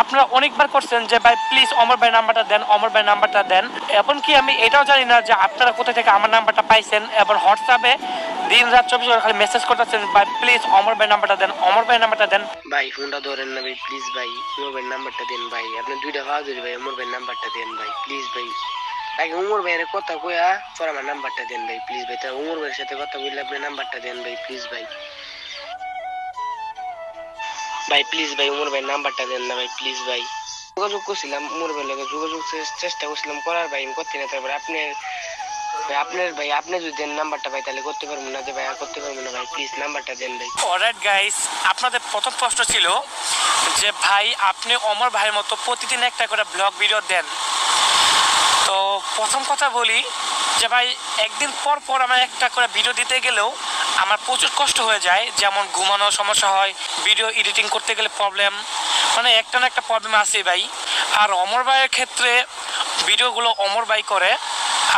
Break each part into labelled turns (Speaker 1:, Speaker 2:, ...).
Speaker 1: আপনারা অনেকবার করছেন যে, ভাই প্লিজ অমর ভাই নাম্বারটা দেন, অমর ভাই নাম্বারটা দেন। এমনকি আমি এটাও জানি না যে, আপনারা কোথা থেকে আমার নাম্বারটা পাইছেন? এবং হোয়াটসঅ্যাপে দিন রাত চব্বিশ ঘণ্টা খালি মেসেজ করতেছেন, ভাই প্লিজ অমর ভাই নাম্বারটা দেন, অমর ভাই নাম্বারটা দেন।
Speaker 2: ভাই, ফোনটা ধরেন না, ভাই প্লিজ ভাই উমর ভাইয়ের নাম্বারটা দেন, ভাই। আপনি দুইটা ভাগ ধরি, ভাই উমর ভাইয়ের নাম্বারটা দেন, ভাই প্লিজ ভাই। আগে উমর ভাইয়ের কথা কয়া পর আমার নাম্বারটা দেন, ভাই প্লিজ ভাই। তা উমর ভাইয়ের সাথে কথা বললে আপনি নাম্বারটা দেন, ভাই প্লিজ ভাই। ভাই প্লিজ ভাই, উমর ভাই, নাম্বারটা দেন না ভাই প্লিজ ভাই। যোগাযোগ করছিলাম, উমর ভাই লগে যোগাযোগ চেষ্টা করছিলাম, করার ভাই, আমি করতে না। তারপরে ভাই, আপনার ভাই, আপনি যদি দেন নাম্বারটা ভাই, তাহলে করতে পারব না। যে ভাই, আর করতে পারব না ভাই প্লিজ নাম্বারটা দেন ভাই।
Speaker 1: অলরাইট গাইস আপনাদের প্রথম প্রশ্ন ছিল যে, ভাই, আপনি অমর ভাইয়ের মতো প্রতিদিন একটা করে ব্লগ ভিডিও দেন। তো প্রথম কথা বলি যে, ভাই, একদিন পর পর আমার একটা করে ভিডিও দিতে গেলেও আমার প্রচুর কষ্ট হয়ে যায়, যেমন ঘুমানোর সমস্যা হয় ভিডিও এডিটিং করতে গেলে প্রবলেম মানে একটা না একটা প্রবলেম আছে ভাই। আর অমর ভাইয়ের ক্ষেত্রে ভিডিওগুলো অমর ভাই করে,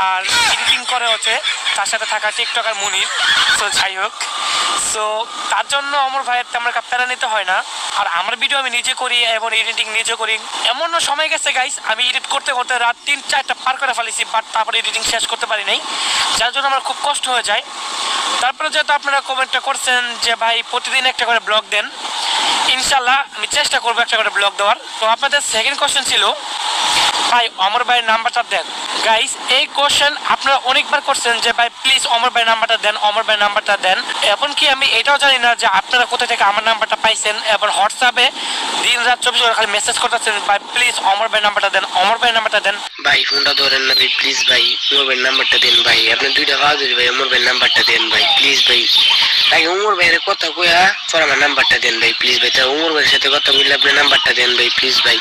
Speaker 1: আর এডিটিং করে হচ্ছে, তার সাথে থাকা টিকটকার মুনির। তো যাই হোক সো তার জন্য অমর ভাইয়ের তেমন একটা প্যারা নিতে হয় না। আর আমার ভিডিও আমি নিজে করি এবং এডিটিং নিজে করি। এমন সময় গেছে গাইস আমি এডিট করতে করতে রাত তিন, চারটা পার করে ফেলেছি বাট তারপরে এডিটিং শেষ করতে পারি নাই। যার জন্য আমার খুব কষ্ট হয়ে যায়। তারপরে যেহেতু আপনারা কমেন্টটা করছেন যে, ভাই, প্রতিদিন একটা করে ব্লগ দেন। ইনশাল্লাহ আমি চেষ্টা করব একটা করে ব্লগ দেওয়ার। তো আপনাদের সেকেন্ড কোয়েশ্চেন ছিল ভাই, অমর ভাইয়ের নাম্বারটা দেন। গাইস এই কোশ্চেন আপনারা অনেকবার করছেন যে, ভাই প্লিজ অমর ভাই নাম্বারটা দেন, অমর ভাই নাম্বারটা দেন। এমনকি আমি এটাও জানি না যে, আপনারা কোথা থেকে আমার নাম্বারটা পাইছেন এবং হোয়াটসঅ্যাপে দিন রাত চব্বিশ ঘণ্টা খালি মেসেজ করতেছেন, ভাই প্লিজ অমর ভাই নাম্বারটা দেন, অমর ভাই নাম্বারটা দেন।
Speaker 2: ভাই ফোনটা ধরেন না, ভাই প্লিজ ভাই উমর ভাইয়ের নাম্বারটা দেন, ভাই। আপনি দুইটা ধরি ভাই উমর ভাইয়ের নাম্বারটা দেন, ভাই প্লিজ ভাই। আগে উমর ভাইয়ের কথা কয়া পর আমার নাম্বারটা দেন, ভাই প্লিজ ভাই। তা উমর ভাইয়ের সাথে কথা বললে আপনি নাম্বারটা দেন, ভাই প্লিজ ভাই।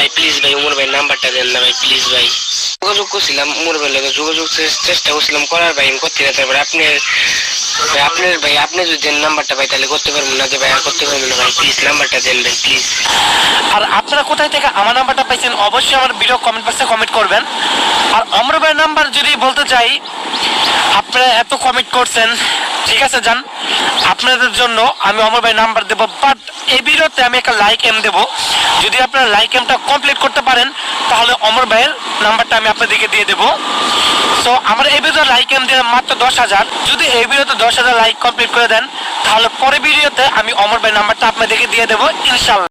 Speaker 2: ভাই প্লিজ ভাই, উমর ভাইয়ের নাম্বারটা দেন না ভাই প্লিজ ভাই। যোগাযোগ করছিলাম, উমর ভাইয়ের লগে যোগাযোগ চেষ্টা করছিলাম, করার ভাই করতে না, তারপরে আপনি ভাই আপনার ভাই, আপনি যদি দেন নাম্বারটা ভাই, তাহলে করতে পারব না যে ভাই আর করতে পারব না ভাই প্লিজ নাম্বারটা দেন ভাই প্লিজ
Speaker 1: আর আপনারা কোথায় থেকে আমার নাম্বারটা পাইছেন, অবশ্যই আমার ভিডিও কমেন্ট বক্সে কমেন্ট করবেন। আর অমর ভাইয়ের নাম্বার যদি বলতে চাই, আপনারা এত কমেন্ট করছেন ঠিক আছে, যান। আপনাদের জন্য আমি অমর ভাই নাম্বার দেবো বাট এই আমি একটা লাইক এম দেবো। যদি আপনারা লাইক এমটা কমপ্লিট করতে পারেন, তাহলে অমর ভাইয়ের নাম্বারটা আমি আপনাদেরকে দিয়ে দেবো। সো আমার এই ভিডিও লাইক এম দিয়ে মাত্র দশ হাজার। যদি এই ভিডিওতে দশ হাজার লাইক কমপ্লিট করে দেন, তাহলে পরে বিরিয়তে আমি অমর ভাই নাম্বারটা আপনাদেরকে দিয়ে দেবো, ইনশাল্লাহ।